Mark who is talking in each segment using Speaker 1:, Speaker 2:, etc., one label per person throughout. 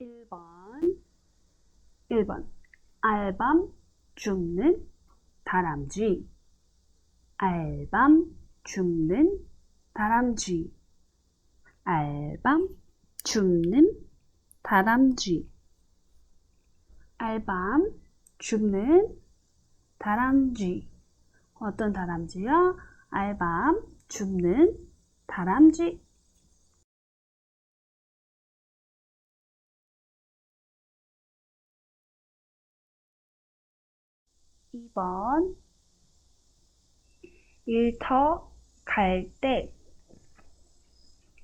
Speaker 1: 1번 1번. 알밤 줍는 다람쥐. 알밤 줍는 다람쥐. 알밤 줍는 다람쥐. 알밤 줍는 다람쥐. 어떤 다람쥐요? 알밤 줍는 다람쥐 2번 일터 갈 때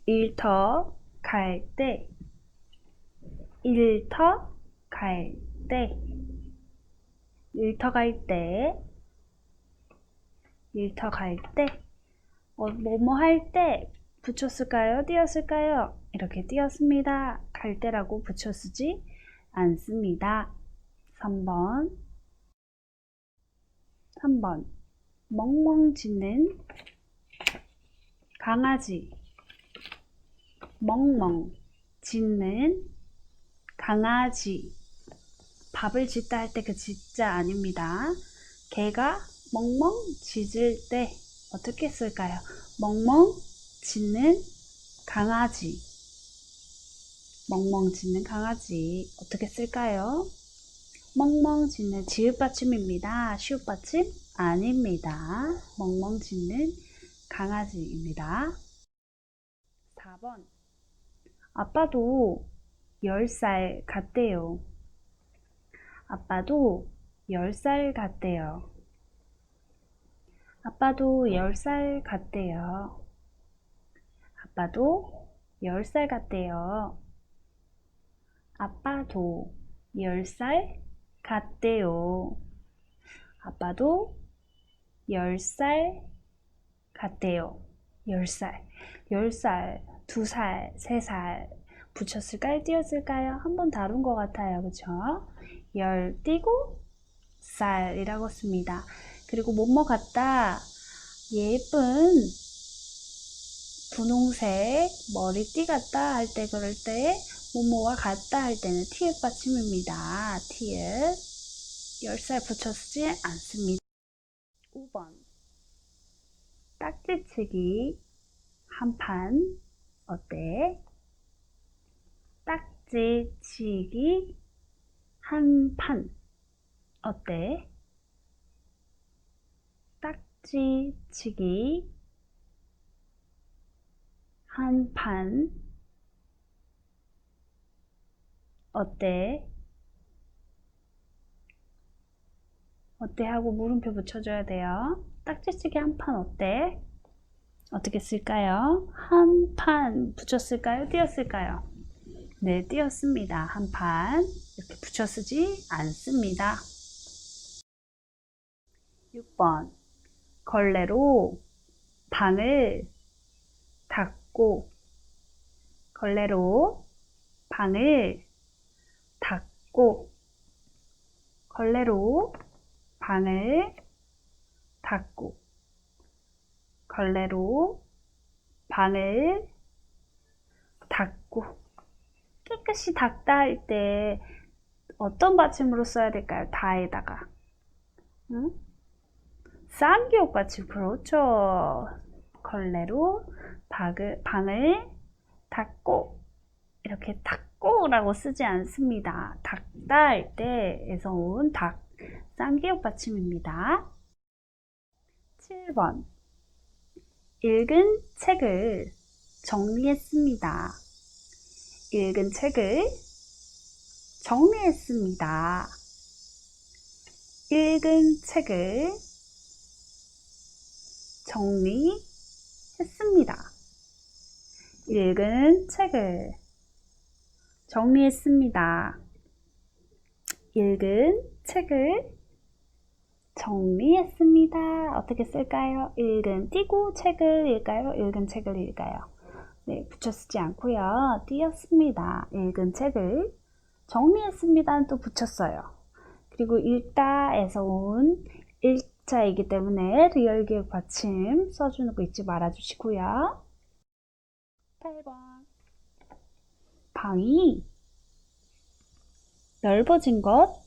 Speaker 1: 일터 갈 때 일터 갈 때 일터 갈 때 일터 갈 때 어, 뭐뭐 할 때 붙였을까요? 띄었을까요? 이렇게 띄었습니다. 갈 때라고 붙여 쓰지 않습니다. 3번 3번 멍멍 짖는 강아지 멍멍 짖는 강아지 밥을 짓다 할 때 그 짓자 아닙니다. 개가 멍멍 짖을 때 어떻게 쓸까요? 멍멍 짖는 강아지 멍멍 짖는 강아지 어떻게 쓸까요? 멍멍 짖는 지읒 받침입니다. 시읒 받침 아닙니다. 멍멍 짖는 강아지입니다. 4번 아빠도 10살 같대요. 아빠도 10살 같대요. 아빠도 10살 같대요. 아빠도 10살 같대요. 아빠도 10살 같대요. 아빠도 10살 같대요. 10살. 10살, 2살, 3살 붙였을까요? 띄었을까요? 한 번 다룬 것 같아요. 그쵸? 열 띄고 쌀이라고 씁니다. 그리고 뭐뭐 같다. 예쁜 분홍색 머리띠 같다 할 때 그럴 때 뭐뭐와 같다 할 때는 티읕 받침입니다. 티읕 10살 붙여 쓰지 않습니다. 5번 딱지치기 한 판 어때? 딱지치기 한 판 어때? 딱지치기 한 판 어때? 어때 하고 물음표 붙여줘야 돼요. 딱지치기 한 판 어때? 어떻게 쓸까요? 한 판 붙였을까요? 띄었을까요? 네, 띄었습니다. 한 판. 이렇게 붙여 쓰지 않습니다. 6번. 걸레로 방을 닫고, 걸레로 방을 닫고, 걸레로 방을 닫고, 걸레로 방을 닫고, 깨끗이 닦다 할 때 어떤 받침으로 써야 될까요? 다에다가. 응? 쌍기역 받침, 그렇죠. 걸레로 방을, 방을 닫고, 이렇게 닫 고라고 쓰지 않습니다. 할 때에서 온 닫, 쌍기역 받침입니다. 7번. 읽은 책을 정리했습니다. 읽은 책을 정리했습니다. 읽은 책을 정리했습니다. 읽은 책을 정리했습니다. 읽은 책을 정리했습니다. 어떻게 쓸까요? 읽은 띄고 책을 읽까요? 읽은 책을 읽까요? 네, 붙여 쓰지 않고요. 띄었습니다. 읽은 책을 정리했습니다는 또 붙였어요. 그리고 읽다에서 온 읽자이기 때문에 리얼 기억 받침 써주는 거 잊지 말아주시고요. 8번 방이 넓어진 것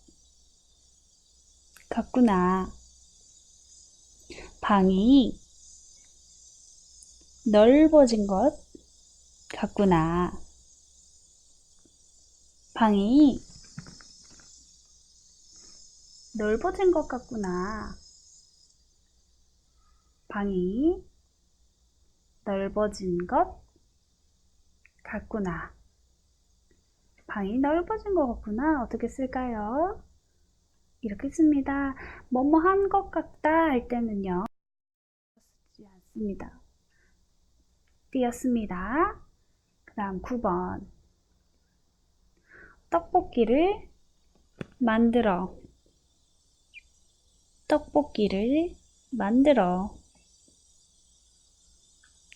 Speaker 1: 같구나. 방이 넓어진 것 같구나. 방이 넓어진 것 같구나. 방이 넓어진 것 같구나. 방이 넓어진 것 같구나. 어떻게 쓸까요? 이렇게 씁니다. 뭐뭐 한 것 같다 할 때는요. 쓰지 않습니다. 띄었습니다. 그 다음 9번. 떡볶이를 만들어. 떡볶이를 만들어.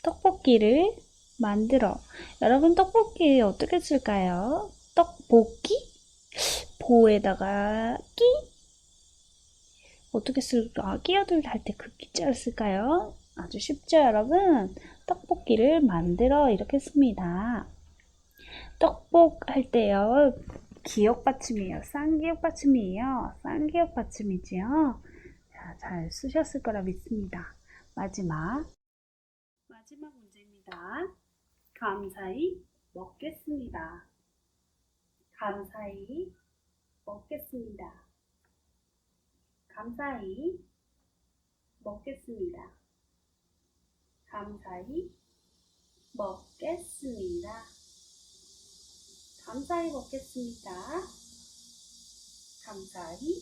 Speaker 1: 떡볶이를 만들어. 여러분, 떡볶이 어떻게 쓸까요? 떡볶이? 보에다가 끼? 어떻게 쓸까? 끼어들 할 때 그 끼자를 쓸까요? 아주 쉽죠, 여러분? 떡볶이를 만들어 이렇게 씁니다. 떡볶 할 때요. 기억 받침이에요. 쌍기역 받침이에요. 쌍기역 받침이지요. 자, 잘 쓰셨을 거라 믿습니다. 마지막. 마지막 문제입니다. 감사히 먹겠습니다. 감사히 먹겠습니다. 감사히 먹겠습니다. 감사히 먹겠습니다. 감사히 먹겠습니다. 감사히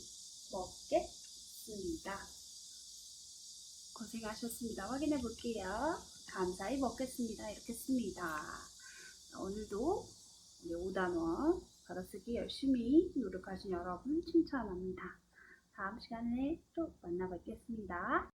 Speaker 1: 먹겠습니다. 고생하셨습니다. 확인해 볼게요. 감사히 먹겠습니다. 이렇게 씁니다. 오늘도 우리 5단원 받아쓰기 열심히 노력하신 여러분 칭찬합니다. 다음 시간에 또 만나 뵙겠습니다.